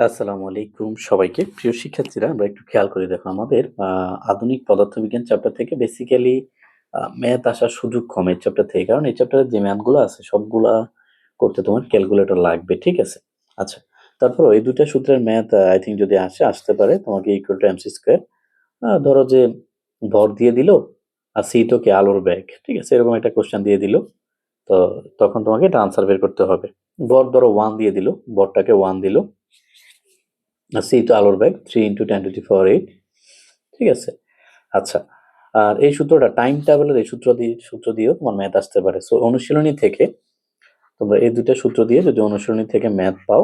আসসালামু আলাইকুম সবাইকে। প্রিয় শিক্ষার্থীরা আমরা একটু খেয়াল করে দেখো আমাদের আধুনিক পদার্থবিজ্ঞান চ্যাপ্টার থেকে বেসিক্যালি ম্যাথ আসার সুযোগ কম এই চ্যাপ্টার থেকে। কারণ এই চ্যাপ্টারে যে ম্যাথগুলো আছে সবগুলা করতে তোমার ক্যালকুলেটর লাগবে। ঠিক আছে? আচ্ছা। তারপর এই ২ টা সূত্রের ম্যাথ আই থিঙ্ক যদি আসে, আসতে পারে তোমাকে ইকুয়াল টু এমসি স্কোয়ার ধরো যে ভর দিয়ে দিল আর সি তো কি আলোর ব্যাগ। ঠিক আছে? এরকম একটা কোয়েশ্চেন দিয়ে দিল। তো তখন তোমাকে এটা আনসার বের করতে হবে। ভর ধরো ওয়ান দিয়ে দিল, ভরটাকে ওয়ান দিল। সি তো আলোর ব্যাগ 3 ইনটু 10 টু পাওয়ার 8 ঠিক আছে? আচ্ছা। আর এই সূত্রটা টাইম ট্রাভেলের এই সূত্র দিয়ে, সূত্র দিয়েও তোমার ম্যাথ আসতে পারে। সো অনুশীলনী থেকে তোমরা এই ২ টা সূত্র দিয়ে যদি অনুশীলনী থেকে ম্যাথ পাও,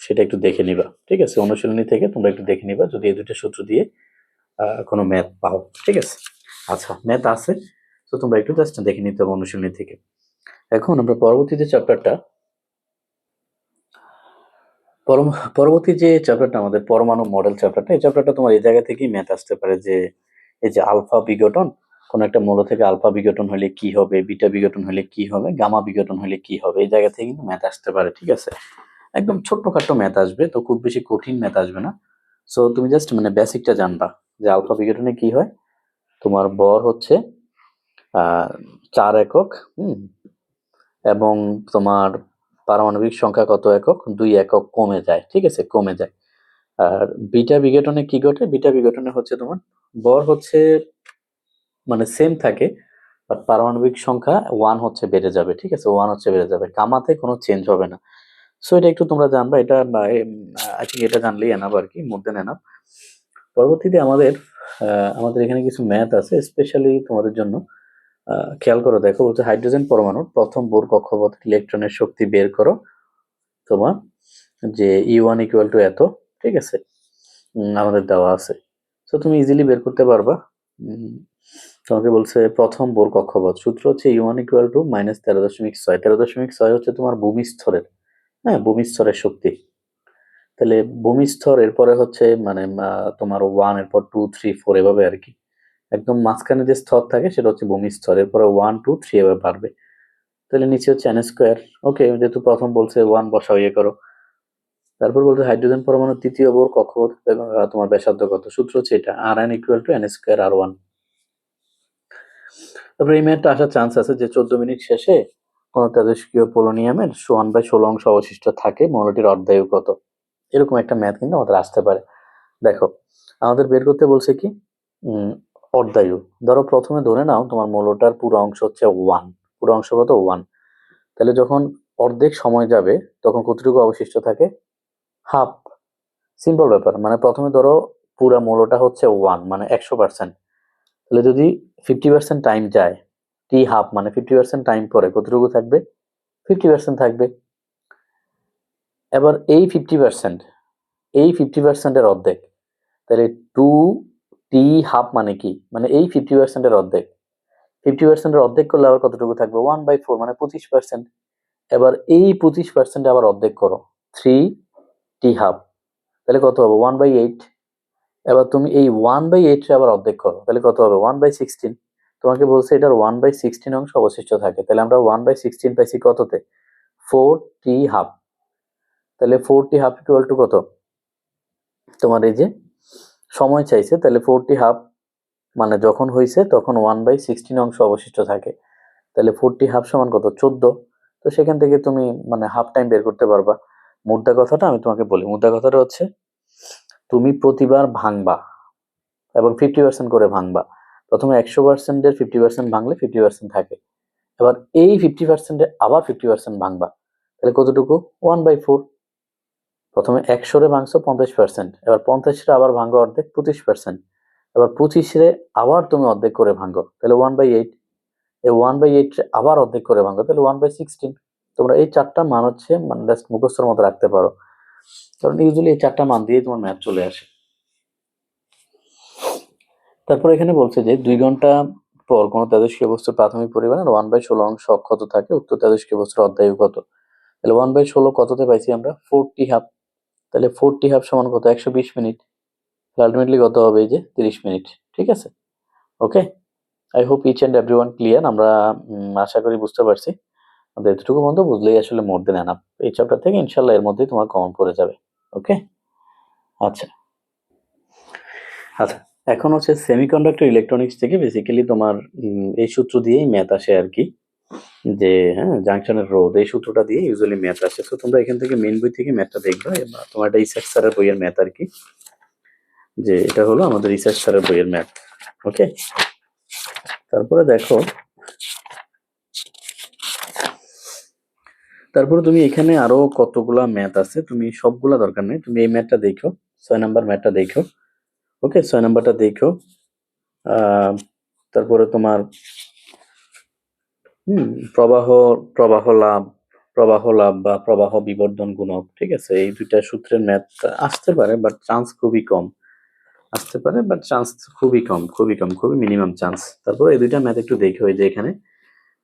সেটা একটু দেখে নিবা। ঠিক আছে? অনুশীলনী থেকে তোমরা একটু দেখে নিবা যদি এই ২ টা সূত্র দিয়ে কোনো ম্যাথ পাও। ঠিক আছে? আচ্ছা ম্যাথ আছে। তো তোমরা একটু জাস্ট দেখে নিতে হবে অনুশীলনী থেকে। এখন আমরা পরবর্তীতে চ্যাপ্টারটা পরবর্তী যে চ্যাপ্টারটা আমাদের পরমাণু মডেল চ্যাপ্টারটা, এই চ্যাপ্টারটা তোমার এই জায়গা থেকেই ম্যাথ আসতে পারে যে এই যে আলফা বিঘটন, কোন একটা মৌল থেকে আলফা বিঘটন হলে কি হবে, বিটা বিঘটন হলে কি হবে, গামা বিঘটন হলে কি হবে, এই জায়গা থেকে কিন্তু ম্যাথ আসতে পারে। ঠিক আছে? একদম ছোট্টখাট্টো ম্যাথ আসবে, তো খুব বেশি কঠিন ম্যাথ আসবে না। সো তুমি জাস্ট মানে বেসিকটা জানবা যে আলফা বিঘটনে কি হয়? তোমার বর হচ্ছে ৪ একক, হুম? এবং তোমার পারমাণবিক সংখ্যা কত একক? দুই একক কমে যায়। ঠিক আছে? কমে যায়। আর বিটা বিঘটনে কি ঘটে? বিটা বিঘটনে হচ্ছে তোমার, বর হচ্ছে মানে সেম থাকে। পারমাণবিক সংখ্যা ওয়ান হচ্ছে বেড়ে যাবে। ঠিক আছে? ওয়ান হচ্ছে বেড়ে যাবে। কামাতে কোনো চেঞ্জ হবে না। সো এটা একটু তোমরা জানবা। এটা আই থিংক এটা জানলেই এনাফ আর কি দ্যান এনাফ। পরবর্তীতে আমাদের আমাদের এখানে কিছু ম্যাথ আছে স্পেশালি তোমাদের জন্য। খেয়াল করো দেখো বলছে হাইড্রোজেন পরমাণুর প্রথম বোর কক্ষপথ ইলেকট্রনের শক্তি বের করো। তোমার যে ই ওয়ান ইকুয়াল টু এত। ঠিক আছে? আমাদের দেওয়া আছে। তো তুমি ইজিলি বের করতে পারবা। তোমাকে বলছে প্রথম বোর কক্ষপথ। সূত্র হচ্ছে E1 ইকুয়াল টু -13.6 13.6 হচ্ছে তোমার ভূমিস্তরের। হ্যাঁ? ভূমিস্তরের শক্তি। তাহলে ভূমিস্তর এরপরে হচ্ছে মানে তোমার ওয়ান এরপর 2, 3, 4 এভাবে আরকি। একদম মাঝখানে যে স্তর থাকে সেটা হচ্ছে ভূমি ভূমিস্তর। এরপরে 1, 2, 3 এভাবে বাড়বে। তাহলে নিচে হচ্ছে n স্কোয়ার ওকে যেহেতু প্রথম বলছে ওয়ান বসাও ইয়ে করো। তারপর বলছে হাইড্রোজেন পরমাণু তৃতীয় বোর কক্ষপথ তোমার ব্যাসার্ধ কত? সূত্র হচ্ছে এটা Rn equal to n square r one তারপরে এই ম্যাথটা আসার চান্স আছে যে 14 মিনিট শেষে কোন তেজস্ক্রিয় পোলোনিয়ামের 1/16 অংশ অবশিষ্ট থাকে মৌলটির অর্ধায়ু কত? এরকম একটা ম্যাথ কিন্তু আমাদের আসতে পারে। দেখো আমাদের বের করতে বলছে কি? অর্ধায়ু। ধরো প্রথমে ধরে নাও তোমার মৌলটার পুরো অংশ হচ্ছে ওয়ান পুরো অংশ কত? 1 তাহলে যখন অর্ধেক সময় যাবে তখন কতটুকু অবশিষ্ট থাকে? হাফ। সিম্পল ব্যাপার। মানে প্রথমে ধরো পুরো মৌলটা হচ্ছে ওয়ান মানে 100% তাহলে যদি 50% টাইম যায়, টি হাফ মানে 50% টাইম পরে কতটুকু থাকবে? 50% থাকবে। এবার এই 50% এই ফিফটি পার্সেন্টের অর্ধেক। তাহলে 2 টি হাফ মানে কি? মানে এই ফিফটি পার্সেন্টের অর্ধেক। ফিফটি পার্সেন্টের অর্ধেক করলে আবার কতটুকু থাকবে? 1/4 মানে 25% এবার এই 25% আবার অর্ধেক করো। থ্রি টি হাফ তাহলে কত হবে? 1/8 এবার তুমি এই 1/8 রে আবার অর্ধেক করো। তাহলে কত হবে? 1/16 তোমাকে বলছে এটার 1/16 অংশ অবশিষ্ট থাকে। তাহলে আমরা 1/16 পাইছি কততে? Four T half. তাহলে four T half equal to কত? তোমার এই যে সময় চাইছে, তাহলে 4 টি হাফ মানে যখন হয়েছে তখন 1/16 অংশ অবশিষ্ট থাকে। তাহলে 4 টি হাফ সমান কত? 14 তো সেখান থেকে তুমি মানে হাফ টাইম বের করতে পারবা। মুদ্রা কথাটা আমি তোমাকে বলি। মুদ্রা কথাটা হচ্ছে, তুমি প্রতিবার ভাঙবা এবং 50% করে ভাঙবা। প্রথমে একশো পার্সেন্টের ফিফটি পার্সেন্ট ভাঙলে 50% থাকে। এবার এই ফিফটি পার্সেন্টে আবার 50% ভাঙবা। তাহলে কতটুকু? 1/4 প্রথমে 100 রে ভাঙছো 50% এবার 50 রে আবার ভাঙো অর্ধেক 25% এবার 25 রে আবার তুমি অর্ধেক করে ভাঙো। তাহলে 1/8 এই 1/8 রে আবার অর্ধেক করে ভাঙো, তাহলে 1/16 তোমরা এই চারটা মান হচ্ছে মানে জাস্ট মুখস্থের মতো রাখতে পারো। কারণ ইউজুয়ালি এই চারটা মান দিয়েই তোমার ম্যাথ চলে আসে। তারপর এখানে বলছে যে দুই ঘণ্টা পর কোন তেজস্ক্রিয় বস্তুর প্রাথমিক পরিমাণের 1/16 অংশ অক্ষত থাকে, উক্ত তেজস্ক্রিয় বস্তুর অর্ধায়ু কত? তাহলে 1/16 কততে পাইছি আমরা? 4 টি হাফ। তাহলে 4 টি হাফ সমান কত? 120 মিনিট। আলটিমেটলি কত হবে এই যে 30 মিনিট। ঠিক আছে? Okay? I hope each and everyone clear আমরা আশা করি বুঝতে পারছি। আমাদের এতটুকু পর্যন্ত বুঝলেই আসলে মোর দ্যান এনাফ। এই চ্যাপ্টার থেকে ইনশাল্লাহ এর মধ্যেই তোমার কমন পড়ে যাবে। ওকে? আচ্ছা আচ্ছা এখন হচ্ছে সেমিকন্ডাক্টর ইলেকট্রনিক্স থেকে বেসিক্যালি তোমার এই সূত্র দিয়েই ম্যাথ আসে আর কি যে হ্যাঁ জাংশনের রোধ এই সূত্রটা দিয়ে ইউজুয়ালি ম্যাথ আসে। তো তোমরা এখান থেকে মেন বই থেকে ম্যাথটা দেখবে। তোমার এটা ইসাক স্যারের বইয়ের ম্যাথ আর কি। যে, এটা হলো আমাদের ইসাক স্যারের বইয়ের ম্যাথ ওকে তারপরে দেখো। তারপরে তুমি এখানে আরও কতগুলা ম্যাথ আছে? তুমি সবগুলা দরকার নেই। তুমি এই ম্যাথটা দেখো। ছয় নাম্বার ম্যাথটা দেখো। ওকে ছয় নাম্বারটা দেখো। তারপরে তোমার হুম। প্রবাহ প্রবাহ লাভ প্রবাহ লাভ বা প্রবাহ বিবর্ধন গুণক, ঠিক আছে? এই দুইটা সূত্রের ম্যাথ আসতে পারে বাট চান্স খুবই কম। আসতে পারে বাট চান্স খুবই কম খুবই কম, খুবই মিনিমাম চান্স তারপর এই দুইটা ম্যাথ একটু দেখো এই যে এখানে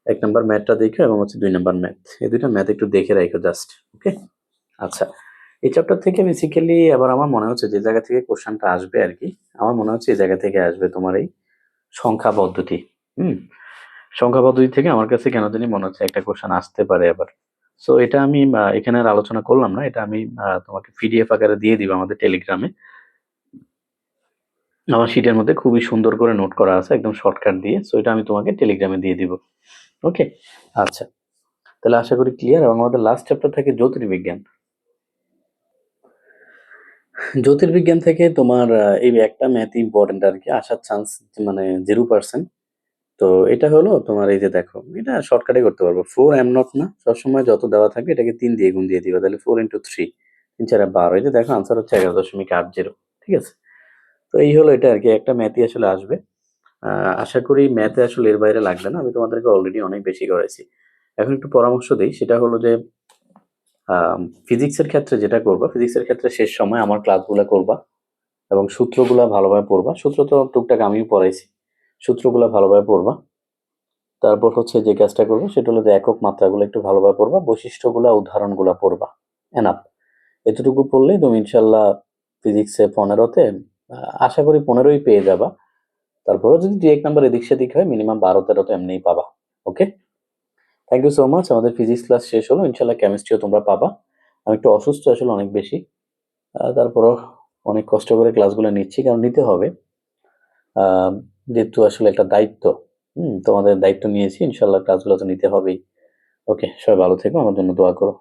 এক নাম্বার ম্যাথটা দেখো এবং হচ্ছে দুই নাম্বার ম্যাথ। এই দুইটা ম্যাথ একটু দেখে রাখো জাস্ট ওকে আচ্ছা এই চ্যাপ্টার থেকে বেসিক্যালি আবার আমার মনে হচ্ছে যে জায়গা থেকে কোশ্চেনটা আসবে আর কি। আমার মনে হচ্ছে এই জায়গা থেকে আসবে তোমার এই সংখ্যা পদ্ধতি হুম? সংখ্যা পদ্ধতি থেকে আমার কাছে কেন জানি মনে হচ্ছে একটা কোশ্চেন আসতে পারে আবার। সো এটা আমি এখানে আর আলোচনা করলাম না, এটা আমি তোমাকে পিডিএফ আকারে দিয়ে দিব আমাদের টেলিগ্রামে আমার শিটের মধ্যে খুবই সুন্দর করে নোট করা আছে, একদম শর্টকাট দিয়ে। সো এটা আমি তোমাকে টেলিগ্রামে দিয়ে দিব। ওকে আচ্ছা। তাহলে আশা করি ক্লিয়ার এবং আমাদের লাস্ট চ্যাপ্টার থাকে জ্যোতির্বিজ্ঞান। জ্যোতির্বিজ্ঞান থেকে তোমার এই একটা ম্যাথ ইম্পর্টেন্ট আর কি, আসার চান্স মানে জিরো পার্সেন্ট তো এটা হলো তোমার এই যে দেখো, এটা শর্টকাটে করতে পারব। ফোর এম নট না, সবসময় যত দেওয়া থাকবে এটাকে তিন দিয়ে গুণ দিয়ে দিবা, তাহলে ফোর ইন্টু থ্রি তিন চারে বারো। এই যে দেখো আনসার হচ্ছে এগারো দশমিক আট জিরো ঠিক আছে? তো এই হলো এটা আর কি, একটা ম্যাথই আসলে আসবে। আশা করি ম্যাথে আসলে এর বাইরে লাগবে না, আমি তোমাদেরকে অলরেডি অনেক বেশি করাইছি। এখন একটু পরামর্শ দিই, সেটা হলো যে ফিজিক্সের ক্ষেত্রে যেটা করবা ফিজিক্সের ক্ষেত্রে শেষ সময় আমার ক্লাসগুলো করবা এবং সূত্রগুলা ভালোভাবে পড়বা। সূত্র তো টুকটাক আমিও পড়াইছি। সূত্রগুলা ভালোভাবে পড়বা। তারপর হচ্ছে যে কাজটা করব সেটা হলো যে একক মাত্রাগুলো একটু ভালোভাবে পড়বা, বৈশিষ্ট্যগুলা, উদাহরণগুলা পড়বা। এনাফ এতটুকু পড়লেই তুমি ইনশাল্লাহ ফিজিক্সে পনেরোতে আশা করি পনেরোই পেয়ে যাবা। তারপরেও যদি দু এক নাম্বার এদিক সেদিক হয় মিনিমাম বারো, তেরো তো এমনিই পাবা। Okay thank you so much আমাদের ফিজিক্স ক্লাস শেষ হলো। ইনশাল্লাহ কেমিস্ট্রিও তোমরা পাবা। আমি একটু অসুস্থ, আসলে অনেক বেশি। তারপরও অনেক কষ্ট করে ক্লাসগুলো নিচ্ছি, কারণ নিতে হবে। যেহেতু আসলে একটা দায়িত্ব, হুম, তোমাদের দায়িত্ব নিয়েছি, ইনশাল্লাহ কাজগুলো তো নিতে হবেই। ওকে, সবাই ভালো থেকো, আমার জন্য দোয়া করো।